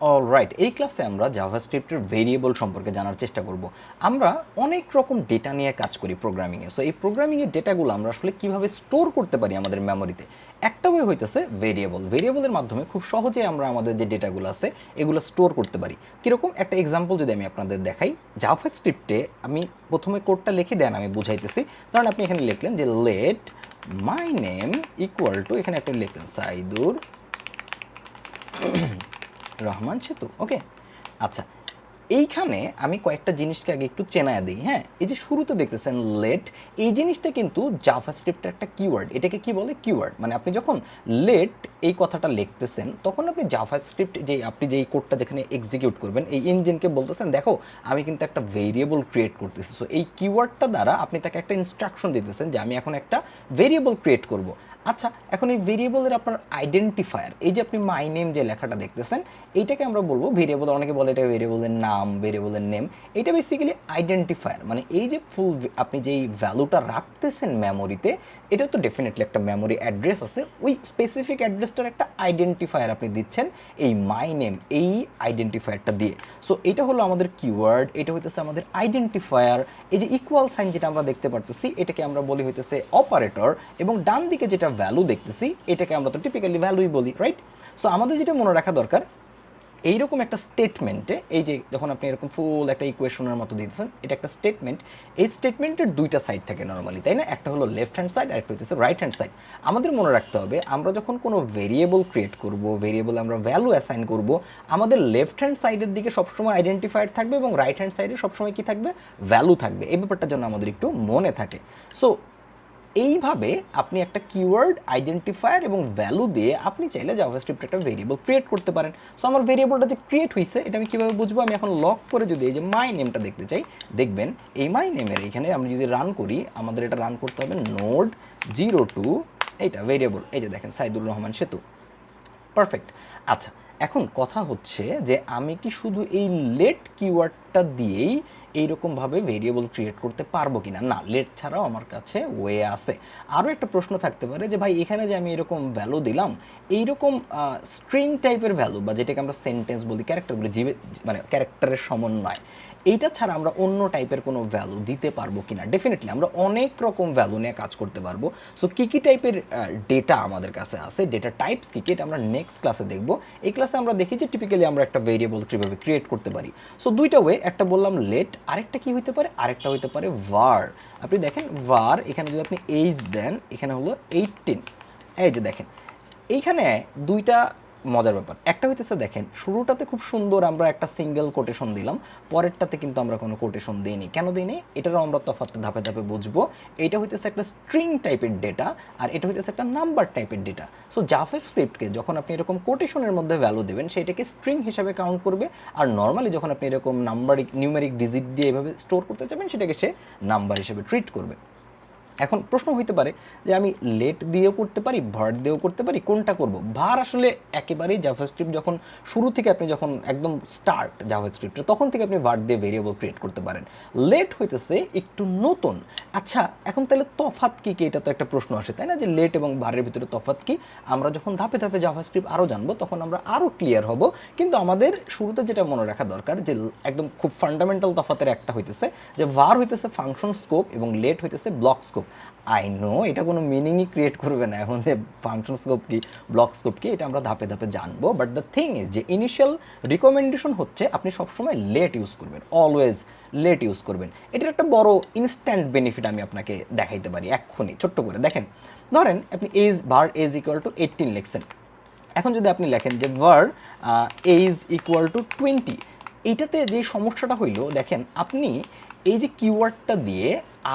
All right এই ক্লাসে আমরা জাভাস্ক্রিপ্টের ভেরিয়েবল সম্পর্কে জানার চেষ্টা করব। আমরা অনেক রকম ডেটা নিয়ে কাজ করি প্রোগ্রামিংয়ে সো এই প্রোগ্রামিংয়ের ডেটাগুলো আমরা আসলে কীভাবে স্টোর করতে পারি আমাদের মেমোরিতে একটা ওয়ে হইতেছে ভেরিয়েবল ভেরিয়েবলের মাধ্যমে খুব সহজে আমরা আমাদের যে ডেটাগুলো আছে, এগুলো স্টোর করতে পারি। কীরকম? একটা এক্সাম্পল যদি আমি আপনাদের দেখাই। জাভাস্ক্রিপ্টে আমি প্রথমে কোডটা লিখে দেন, আমি বুঝাইতেছি। ধরেন আপনি এখানে লিখলেন যে let my name equal to এখানে একটা লিখলেন সাইদুর রহমান সেতু ওকে আচ্ছা এইখানে আমি কয়েকটা জিনিসকে আগে একটু চেনায় দিই হ্যাঁ? এই যে শুরুতে দেখতেছেন লেট এই জিনিসটা কিন্তু জাভাস্ক্রিপ্টের একটা কিওয়ার্ড এটাকে কি বলে? কিওয়ার্ড মানে আপনি যখন লেট এই কথাটা লিখতেছেন, তখন আপনি জাভাস্ক্রিপ্ট যে, আপনি যেই কোডটা যেখানে এক্সিকিউট করবেন, এই ইঞ্জিনকে বলতেছেন, দেখো, আমি কিন্তু একটা ভেরিয়েবল ক্রিয়েট করতেছি। সো এই কিওয়ার্ডটা দ্বারা আপনি তাকে একটা ইনস্ট্রাকশন দিতেছেন যে, আমি এখন একটা ভেরিয়েবল ক্রিয়েট করব। আচ্ছা এখন এই ভেরিয়েবলের আপনার আইডেন্টিফায়ার এই যে আপনি মাই নেম যে লেখাটা দেখতেছেন, এইটাকে আমরা বলব ভেরিয়েবল অনেকে বলে এটা ভেরিয়েবলের নাম ভেরিয়েবলের নেম এটা বেসিক্যালি আইডেন্টিফায়ার মানে এই যে ফুল আপনি যেই ভ্যালুটা রাখতেছেন মেমোরিতে এটা তো ডেফিনেটলি একটা মেমোরি অ্যাড্রেস আছে, ওই স্পেসিফিক অ্যাড্রেসটার একটা আইডেন্টিফায়ার আপনি দিচ্ছেন এই মাই নেম এই আইডেন্টিফায়ারটা দিয়ে। সো এটা হলো আমাদের কিওয়ার্ড এটা হইতেছে আমাদের আইডেন্টিফায়ার এই যে ইকুয়াল সাইন যেটা আমরা দেখতে পারতেছি, এটাকে আমরা বলি হইতেছে অপারেটর এবং ডান দিকে যেটা ভ্যালু দেখতেছি, এটাকে আমরা তো টিপিক্যালি ভ্যালুই বলি রাইট সো আমাদের যেটা মনে রাখা দরকার, এইরকম একটা স্টেটমেন্টে এই যে যখন আপনি এরকম ফুল একটা ইকুয়েশনের মতো দিতেছেন, এটা একটা স্টেটমেন্ট এই স্টেটমেন্টের দুইটা সাইড থাকে নর্মালি তাই না? একটা হলো লেফট হ্যান্ড সাইড আর একটা হচ্ছে রাইট হ্যান্ড সাইড আমাদের মনে রাখতে হবে, আমরা যখন কোনো ভেরিয়েবল ক্রিয়েট করব ভেরিয়েবল আমরা ভ্যালু অ্যাসাইন করব, আমাদের লেফট হ্যান্ড সাইডের দিকে সবসময় আইডেন্টিফায়ার থাকবে এবং রাইট হ্যান্ড সাইডে সবসময় কী থাকবে? ভ্যালু থাকবে। এই ব্যাপারটা যেন আমাদের একটু মনে থাকে। সো এইভাবে আপনি একটা কিওয়ার্ড আইডেন্টিফায়ার এবং ভ্যালু দিয়ে আপনি চাইলে জাভাস্ক্রিপ্ট একটা ভেরিয়েবল ক্রিয়েট করতে পারেন। সো আমার ভেরিয়েবলটা যে ক্রিয়েট হয়েছে এটা আমি কীভাবে বুঝব? আমি এখন লক করে যদি এই যে মাই নেমটা দেখতে চাই, দেখবেন এই মাই নেমের এখানে আমি যদি রান করি, আমাদের এটা রান করতে হবে নোড জিরো টু এইটা ভেরিয়েবল এই যে দেখেন, সাইদুর রহমান সেতু। পারফেক্ট আচ্ছা এখন কথা হচ্ছে যে আমি কি শুধু এই লেট কিওয়ার্ডটা দিয়েই এইরকমভাবে ভেরিয়েবল ক্রিয়েট করতে পারব কিনা? না লেট ছাড়াও আমার কাছে ওয়ে আছে। আরও একটা প্রশ্ন থাকতে পারে যে, ভাই, এখানে যে আমি এরকম ভ্যালু দিলাম, এইরকম স্ট্রিং টাইপের ভ্যালু বা যেটাকে আমরা সেন্টেন্স বলি ক্যারেক্টারগুলো জীবে মানে ক্যারেক্টারের সমন্বয়, এইটা ছাড়া আমরা অন্য টাইপের কোনো ভ্যালু দিতে পারব কিনা? ডেফিনেটলি আমরা অনেক রকম ভ্যালু নিয়ে কাজ করতে পারব। সো কী কী টাইপের ডেটা আমাদের কাছে আছে ডেটা টাইপস কী কী, এটা আমরা নেক্সট ক্লাসে দেখব। এই ক্লাসে আমরা দেখি যে টিপিক্যালি আমরা একটা ভেরিয়েবল কীভাবে ক্রিয়েট করতে পারি। সো দুইটা ওয়ে একটা বললাম লেট আরেকটা কি হইতে পারে? আরেকটা হইতে পারে ভার আপনি দেখেন ভার এখানে যদি আপনি এইজ দেন, এখানে হলো এইটিন এই যে দেখেন, এইখানে দুইটা মজার ব্যাপার। একটা হইতেছে, দেখেন, শুরুটাতে খুব সুন্দর আমরা একটা সিঙ্গেল কোটেশন দিলাম, পরেরটাতে কিন্তু আমরা কোনো কোটেশন দিইনি। কেন দিইনি? এটারও আমরা তফাৎ ধাপে ধাপে বুঝব। এটা হইতেছে একটা স্ট্রিং টাইপের ডেটা আর এটা হইতেছে একটা নাম্বার টাইপের ডেটা সো জাভা স্ক্রিপ্টকে যখন আপনি এরকম কোটেশনের মধ্যে ভ্যালু দেবেন, সেটাকে স্ট্রিং হিসাবে কাউন্ট করবে, আর নর্মালি যখন আপনি এরকম নাম্বারিক নিউমেরিক ডিজিট দিয়ে এভাবে স্টোর করতে চাবেন সেটাকে সে নাম্বার হিসেবে ট্রিট করবে। এখন প্রশ্ন হইতে পারে যে আমি লেট দিয়েও করতে পারি ভার দিয়েও করতে পারি, কোনটা করব? ভার আসলে একেবারেই জাভাস্ক্রিপ্ট যখন শুরু থেকে আপনি যখন একদম স্টার্ট জাভাস্ক্রিপ্টে তখন থেকে আপনি ভার দিয়ে ভেরিয়েবল ক্রিয়েট করতে পারেন। লেট হইতেছে একটু নতুন। আচ্ছা এখন তাহলে তফাত কি কি? এটা তো একটা প্রশ্ন আসে, তাই না? যে লেট এবং ভারের ভিতরে তফাত কি? আমরা যখন ধাপে ধাপে জাভাস্ক্রিপ্ট আরও জানব, তখন আমরা আরও ক্লিয়ার হব। কিন্তু আমাদের শুরুতে যেটা মনে রাখা দরকার, যে একদম খুব ফান্ডামেন্টাল তফাতের একটা হইতেছে, যে ভার হইতেছে ফাংশন স্কোপ এবং লেট হইতেছে ব্লক স্কোপ আই নো এটা কোনো মিনিংই ক্রিয়েট করবে না। এখন যে ফাংশন স্কোপ কি ব্লক স্কোপ কি, এটা আমরা ধাপে ধাপে জানব। বাট দ্য থিং ইজ যে ইনিশিয়াল রিকমেন্ডেশন হচ্ছে, আপনি সবসময় লেট ইউজ করবেন। অলওয়েজ লেট ইউজ করবেন। এটার একটা বড় ইনস্ট্যান্ট বেনিফিট আমি আপনাকে দেখাইতে পারি, এক্ষুনি, ছোট্ট করে। দেখেন, ধরেন আপনি এজ ভার এজ ইকুয়াল টু এইটিন লিখছেন। এখন যদি আপনি লেখেন যে ভার এজ ইকুয়াল টু টোয়েন্টি এইটাতে যে সমস্যাটা হইল, দেখেন, আপনি এই যে কিওয়ার্ডটা দিয়ে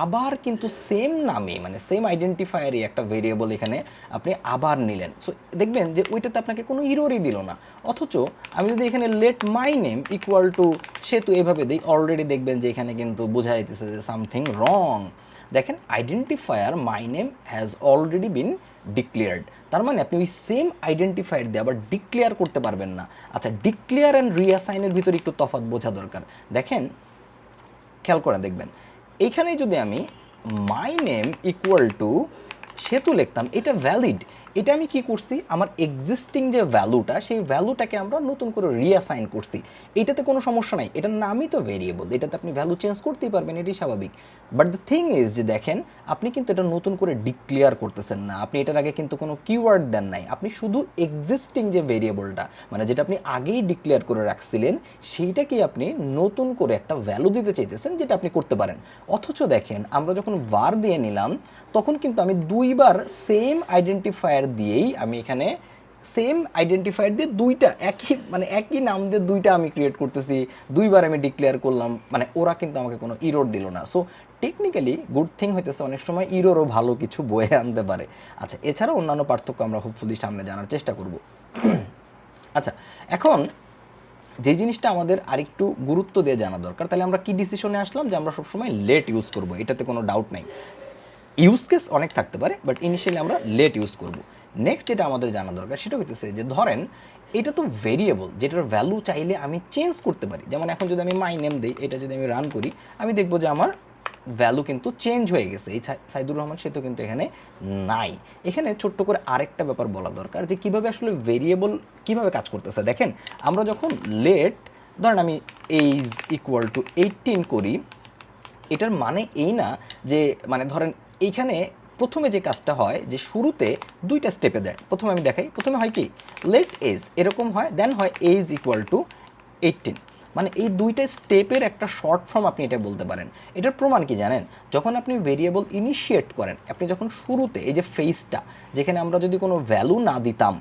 আবার কিন্তু সেম নামে মানে সেম আইডেন্টিফায়ারই একটা ভেরিয়েবল এখানে আপনি আবার নিলেন। সো দেখবেন যে ওইটাতে আপনাকে কোনো ইরোরই দিল না। অথচ আমি যদি এখানে let my name equal to Setu এভাবে দিই অলরেডি দেখবেন যে এখানে কিন্তু বোঝা যাইতেছে যে সামথিং রং দেখেন identifier my name has already been declared তার মানে আপনি ওই সেম আইডেন্টিফায়ার দিয়ে আবার ডিক্লেয়ার করতে পারবেন না। আচ্ছা ডিক্লেয়ার অ্যান্ড রিয়াসাইনের ভিতরে একটু তফাত বোঝা দরকার। দেখেন, খেয়াল করে দেখবেন। এইখানে যদি আমি মাই নেম ইকুয়াল টু সেতু লিখতাম, এটা ভ্যালিড এটা আমি কি করছি? আমার এক্সিস্টিং যে ভ্যালুটা সেই ভ্যালুটাকে আমরা নতুন করে রিঅ্যাসাইন করছি। এটাতে কোনো সমস্যা নাই। এটার নামই তো ভেরিয়েবল এটাতে আপনি ভ্যালু চেঞ্জ করতেই পারবেন, এটাই স্বাভাবিক। বাট দ্য থিং ইজ যে দেখেন, আপনি কিন্তু এটা নতুন করে ডিক্লেয়ার করতেছেন না। আপনি এটার আগে কিন্তু কোনো কিওয়ার্ড দেন নাই। আপনি শুধু এক্সিস্টিং যে ভেরিয়েবলটা মানে যেটা আপনি আগেই ডিক্লেয়ার করে রাখছিলেন সেইটাকে আপনি নতুন করে একটা ভ্যালু দিতে চাইতেছেন, যেটা আপনি করতে পারেন। অথচ দেখেন, আমরা যখন var দিয়ে নিলাম, তখন কিন্তু আমি দুইবার সেম আইডেন্টিফায়ার দিয়েই আমি এখানে সেম আইডেন্টিফায়ার দিয়ে দুইটা, একই মানে একই নাম দিয়ে দুইটা আমি ক্রিয়েট করতেছি। দুইবার আমি ডিক্লেয়ার করলাম মানে ওরা কিন্তু আমাকে কোনো ইরোর দিল না। সো টেকনিক্যালি গুড থিং হইতেছে অনেক সময় ইরোরও ভালো কিছু বয়ে আনতে পারে। আচ্ছা এছাড়াও অন্যান্য পার্থক্য আমরা হোপফুলি সামনে জানার চেষ্টা করব। আচ্ছা এখন যে জিনিসটা আমাদের আরেকটু গুরুত্ব দিয়ে জানা দরকার, তাহলে আমরা কি ডিসিশনে আসলাম যে আমরা সবসময় লেট ইউজ করব? এটাতে কোনো ডাউট নাই। ইউজ কেস অনেক থাকতে পারে বাট ইনিশিয়ালি আমরা লেট ইউজ করব। নেক্সট যেটা আমাদের জানা দরকার সেটা হইতেছে যে, ধরেন এটা তো ভেরিয়েবল যেটার ভ্যালু চাইলে আমি চেঞ্জ করতে পারি। যেমন এখন যদি আমি মাই নেম দিই, এটা যদি আমি রান করি, আমি দেখব যে আমার ভ্যালু কিন্তু চেঞ্জ হয়ে গেছে। এই সাই- সাইদুর রহমান, সে তো কিন্তু এখানে নাই। এখানে ছোট্ট করে আরেকটা ব্যাপার বলা দরকার যে, কীভাবে আসলে ভেরিয়েবল কীভাবে কাজ করতেছে। দেখেন, আমরা যখন লেট ধরেন আমি এইজ ইকুয়াল টু এইটিন করি, এটার মানে এই না যে মানে ধরেন এইখানে প্রথমে যে কাজটা হয় যে শুরুতে দুইটা স্টেপে দেয়। প্রথমে আমি দেখাই, প্রথমে হয় কি? লেট এজ এরকম হয় দেন হয় এজ ইকুয়াল টু এইটিন মানে এই দুইটা স্টেপের একটা শর্ট ফর্ম আপনি এটা বলতে পারেন। এটার প্রমাণ কি জানেন? যখন আপনি ভেরিয়েবল ইনিশিয়েট করেন, আপনি যখন শুরুতে, এই যে ফেসটা যেখানে আমরা যদি কোনো ভ্যালু না দিতাম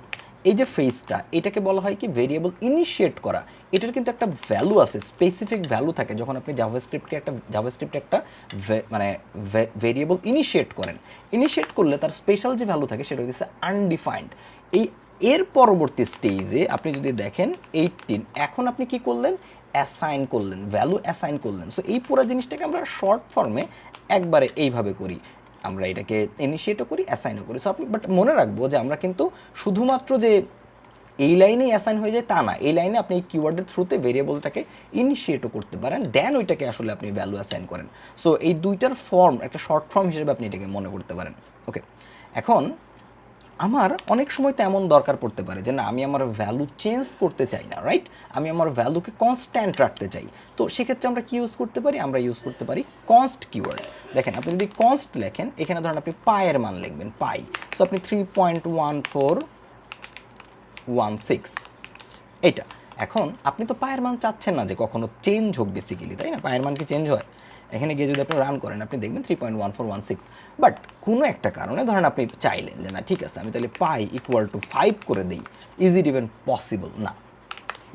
এই যে ফেজটা এটাকে বলা হয় কি ভেরিয়েবল ইনিশিয়েট করা। এটার কিন্তু একটা ভ্যালু আছে স্পেসিফিক ভ্যালু থাকে। যখন আপনি জাভাস্ক্রিপ্টকে একটা জাভাস্ক্রিপ্টে একটা মানে ভেরিয়েবল ইনিশিয়েট করেন। ইনিশিয়েট করলে তার স্পেশাল যে ভ্যালু থাকে, সেটা হচ্ছে আনডিফাইন্ড এই, এর পরবর্তী স্টেজে আপনি যদি দেখেন এইটিন এখন আপনি কি করলেন? অ্যাসাইন করলেন ভ্যালু অ্যাসাইন করলেন। সো এই পুরো জিনিসটাকে আমরা শর্ট ফর্মে একবারে এইভাবে করি। আমরা এটাকে ইনিশিয়েটও করি অ্যাসাইনও করি। সো আপনি বাট মনে রাখব যে আমরা কিন্তু শুধুমাত্র যে এই লাইনেই অ্যাসাইন হয়ে যায় তা না, এই লাইনে আপনি এই কিওয়ার্ডের থ্রুতে ভেরিয়েবলটাকে ইনিশিয়েটও করতে পারেন দেন ওইটাকে আসলে আপনি ভ্যালু অ্যাসাইন করেন। সো এই দুইটার ফর্ম একটা শর্ট ফর্ম হিসেবে আপনি এটাকে মনে করতে পারেন। ওকে এখন আমার অনেক সময় তো এমন দরকার পড়তে পারে যে না, আমি আমার ভ্যালু চেঞ্জ করতে চাই না রাইট আমি আমার ভ্যালুকে কনস্ট্যান্ট রাখতে চাই। তো সেক্ষেত্রে আমরা কি ইউজ করতে পারি? আমরা ইউজ করতে পারি কনস্ট কিওয়ার্ড দেখেন, আপনি যদি কনস্ট লেখেন, এখানে ধরেন আপনি পায়ের মান লিখবেন পাই সো আপনি three point one four one six এইটা। এখন আপনি তো পায়ের মান চাচ্ছেন না যে কখনো চেঞ্জ হোক বেসিক্যালি তাই না? পায়ের মান কি চেঞ্জ হয়? এখানে গিয়ে যদি আপনি রান করেন, আপনি দেখবেন three point one four one six but কোনো একটা কারণে ধরেন আপনি চাইলেন যে, না, ঠিক আছে, আমি তাহলে পাই ইকুয়াল টু ফাইভ করে দিই। ইজ ইট ইভেন পসিবল না।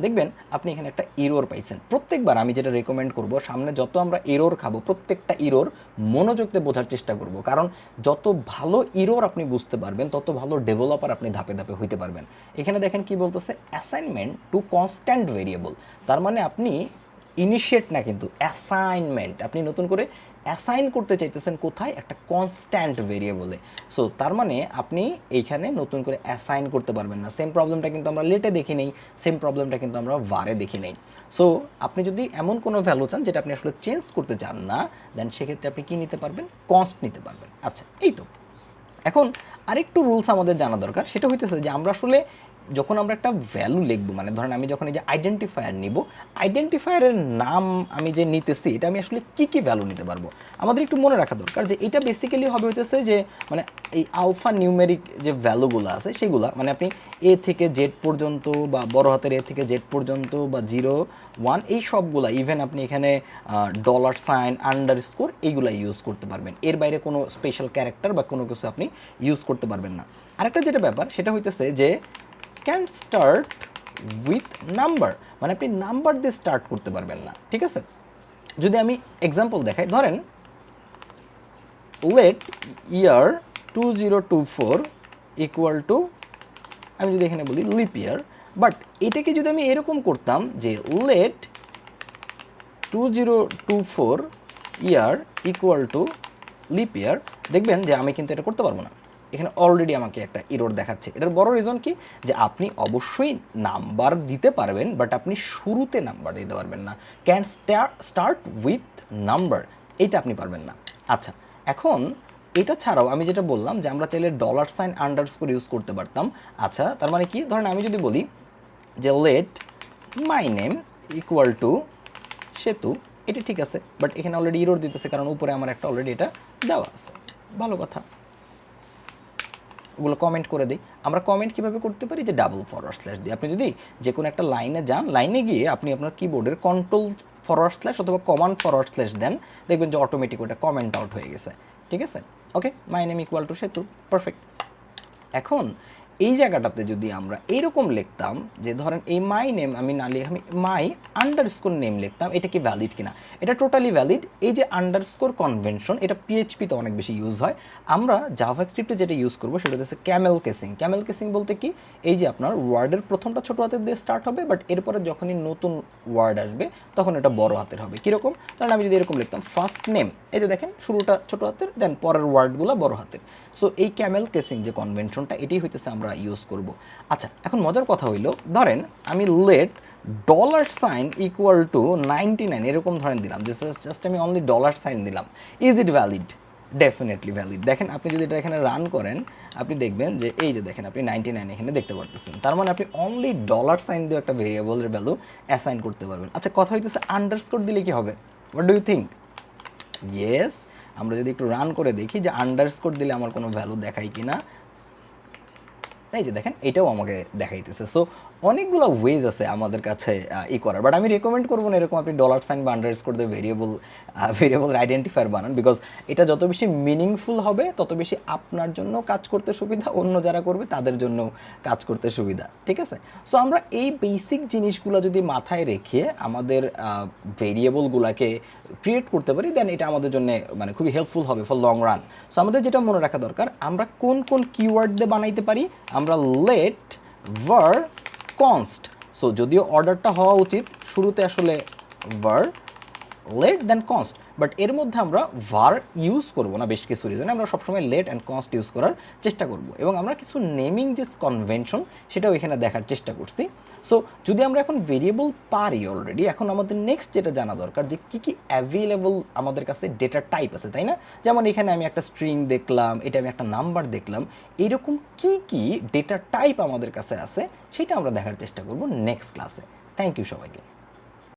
দেখবেন আপনি এখানে একটা ইরোর পাইছেন। প্রত্যেকবার আমি যেটা রেকমেন্ড করব, সামনে যত আমরা ইরোর খাব, প্রত্যেকটা ইরোর মনোযোগ দিয়ে বোঝার চেষ্টা করব। কারণ যত ভালো ইরোর আপনি বুঝতে পারবেন, তত ভালো ডেভেলপার আপনি ধাপে ধাপে হইতে পারবেন। এখানে দেখেন কি বলতেছে অ্যাসাইনমেন্ট টু কনস্ট্যান্ট ভেরিয়েবল তার মানে আপনি ইনিশিয়েট না কিন্তু অ্যাসাইনমেন্ট আপনি নতুন করে অ্যাসাইন করতে চাইতেছেন কোথায়? একটা কনস্ট্যান্ট ভেরিয়েবলে সো তার মানে আপনি এইখানে নতুন করে অ্যাসাইন করতে পারবেন না। সেম প্রবলেমটা কিন্তু আমরা লেটে দেখি নেই সেম প্রবলেমটা কিন্তু আমরা ভারে দেখি নেই। সো আপনি যদি এমন কোনো ভ্যালু চান যেটা আপনি আসলে চেঞ্জ করতে চান না দেন সেক্ষেত্রে আপনি কী নিতে পারবেন? কনস্ট নিতে পারবেন। আচ্ছা এই তো। এখন আরেকটু রুলস আমাদের জানা দরকার। সেটা হইতেছে যে আমরা আসলে যখন আমরা একটা ভ্যালু লিখব মানে ধরেন আমি যখন এই যে আইডেন্টিফায়ার নিব আইডেন্টিফায়ারের নাম আমি যে নিতেছি, এটা আমি আসলে কি কি ভ্যালু নিতে পারব? আমাদের একটু মনে রাখা দরকার যে এটা বেসিক্যালি হবে হইতেছে যে মানে এই আলফা নিউমেরিক যে ভ্যালুগুলো আছে, সেগুলা মানে আপনি এ থেকে জেড পর্যন্ত বা বড় হাতের এ থেকে জেড পর্যন্ত বা জিরো ওয়ান এই সবগুলা ইভেন আপনি এখানে ডলার সাইন আন্ডার স্কোর এইগুলা ইউজ করতে পারবেন। এর বাইরে কোনো স্পেশাল ক্যারেক্টার বা কোনো কিছু আপনি ইউজ করতে পারবেন না। আরেকটা যেটা ব্যাপার, সেটা হইতেছে যে ক্যান স্টার্ট উইথ নাম্বার মানে আপনি নাম্বার দিয়ে স্টার্ট করতে পারবেন না, ঠিক আছে? যদি আমি এক্সাম্পল দেখাই, ধরেন let year two zero two four equal to আমি যদি এখানে বলি লিপ ইয়ার বাট এটাকে যদি আমি এরকম করতাম যে let two zero two four year equal to leap year দেখবেন যে আমি কিন্তু এটা করতে পারব না। এখানে অলরেডি আমাকে একটা ইরোর দেখাচ্ছে। এটার বড় রিজন কি? যে আপনি অবশ্যই নাম্বার দিতে পারবেন বাট আপনি শুরুতে নাম্বার দিতে পারবেন না। ক্যান স্টার্ট উইথ নাম্বার এইটা আপনি পারবেন না। আচ্ছা এখন এটা ছাড়াও আমি যেটা বললাম যে আমরা চাইলে ডলার সাইন আন্ডারস্কোর ইউজ করতে পারতাম। আচ্ছা তার মানে কি? ধরেন আমি যদি বলি যে let my name equal to Setu, এটা ঠিক আছে বাট এখানে অলরেডি ইরোর দিতেছে, কারণ উপরে আমার একটা অলরেডি এটা দেওয়া আছে। ভালো কথা। ওগুলো কমেন্ট করে দিই। আমরা কমেন্ট কীভাবে করতে পারি? যে ডাবল ফরওয়ার্ড স্ল্যাশ দিই আপনি যদি যে কোনো একটা লাইনে যান লাইনে গিয়ে আপনি আপনার কিবোর্ডের কন্ট্রোল ফরওয়ার্ড স্ল্যাশ অথবা কমান্ড ফরওয়ার্ড স্ল্যাশ দেন, দেখবেন যে অটোমেটিক ওটা কমেন্ট আউট হয়ে গেছে। ঠিক আছে? Okay my name equal to Setu. Perfect এখন এই জায়গাটাতে যদি আমরা এইরকম লিখতাম যে ধরেন এই মাই নেম আমি না লিখে আমি মাই আন্ডারস্কোর নেম লিখতাম, এটা কি ভ্যালিড কিনা? এটা টোটালি ভ্যালিড এই যে আন্ডারস্কোর কনভেনশন এটা পিএইচপিতে অনেক বেশি ইউজ হয়। আমরা জাভা স্ক্রিপ্টে যেটা ইউজ করব, সেটা হচ্ছে ক্যামেল কেসিং ক্যামেল কেসিং বলতে কি? এই যে আপনার ওয়ার্ডের প্রথমটা ছোটো হাতের দিয়ে স্টার্ট হবে বাট এরপরে যখনই নতুন ওয়ার্ড আসবে, তখন এটা বড় হাতের হবে। কীরকম? কারণ আমি যদি এরকম লিখতাম ফার্স্ট নেম এই যে দেখেন, শুরুটা ছোটো হাতের দেন পরের ওয়ার্ডগুলো বড় হাতের। সো এই ক্যামেল কেসিং যে কনভেনশনটা এটাই হইতেছে আমরা ইউজ করব। আচ্ছা এখন মজার কথা হইল, ধরেন আমি let dollar sign equal to ninety nine এরকম ধরেন দিলাম জাস্ট আমি অনলি ডলার সাইন দিলাম। Is it valid definitely valid দেখেন, আপনি যদি এটা এখানে রান করেন, আপনি দেখবেন যে এই যে দেখেন, আপনি নাইনটি নাইন এখানে দেখতে পারতেছেন। তার মানে আপনি অনলি ডলার সাইন দিয়ে একটা ভেরিয়েবলের ভ্যালু অ্যাসাইন করতে পারবেন। আচ্ছা কথা হইতেছে আন্ডারস্কোর দিলে কি হবে? What do you think yes আমরা যদি একটু রান করে দেখি যে আন্ডারস্কোর দিলে আমার কোনো ভ্যালু দেখায় কি না এই যে দেখেন, এটাও আমাকে দেখাইতেছে। সো অনেকগুলো ওয়েজ আছে আমাদের কাছে ই করার। বাট আমি রেকমেন্ড করব না এরকম আপনি ডলার সাইন বা আন্ডারস্কোর দিয়ে ভেরিয়েবল ভেরিয়েবল আইডেন্টিফায়ার বানান। বিকজ এটা যত বেশি মিনিংফুল হবে, তত বেশি আপনার জন্য কাজ করতে সুবিধা, অন্য যারা করবে তাদের জন্য কাজ করতে সুবিধা। ঠিক আছে? সো আমরা এই বেসিক জিনিসগুলো যদি মাথায় রেখে আমাদের ভেরিয়েবলগুলোকে ক্রিয়েট করতে পারি দেন এটা আমাদের জন্য মানে খুবই হেল্পফুল হবে ফর লং রান সো আমাদের যেটা মনে রাখা দরকার, আমরা কোন কোন কিওয়ার্ড দিয়ে বানাইতে পারি আমরা লেট ভার কনস্ট সো যদিও অর্ডারটা হওয়া উচিত, শুরুতে আসলে ভার লেট দেন কনস্ট বাট এর মধ্যে আমরা ভার ইউজ করব না, বেশ কিছু রিজনে আমরা সবসময় লেট অ্যান্ড কনস্ট ইউজ করার চেষ্টা করব। এবং আমরা কিছু নেমিং যে কনভেনশন সেটাও এখানে দেখার চেষ্টা করছি। সো যদি আমরা এখন ভেরিয়েবল পারি অলরেডি এখন আমাদের নেক্সট যেটা জানা দরকার, যে কী কী অ্যাভেলেবল আমাদের কাছে ডেটা টাইপ আছে, তাই না? যেমন এখানে আমি একটা স্ট্রিং দেখলাম, এটা আমি একটা নাম্বার দেখলাম, এরকম কি কি ডেটা টাইপ আমাদের কাছে আছে, সেটা আমরা দেখার চেষ্টা করব নেক্সট ক্লাসে থ্যাংক ইউ সবাইকে।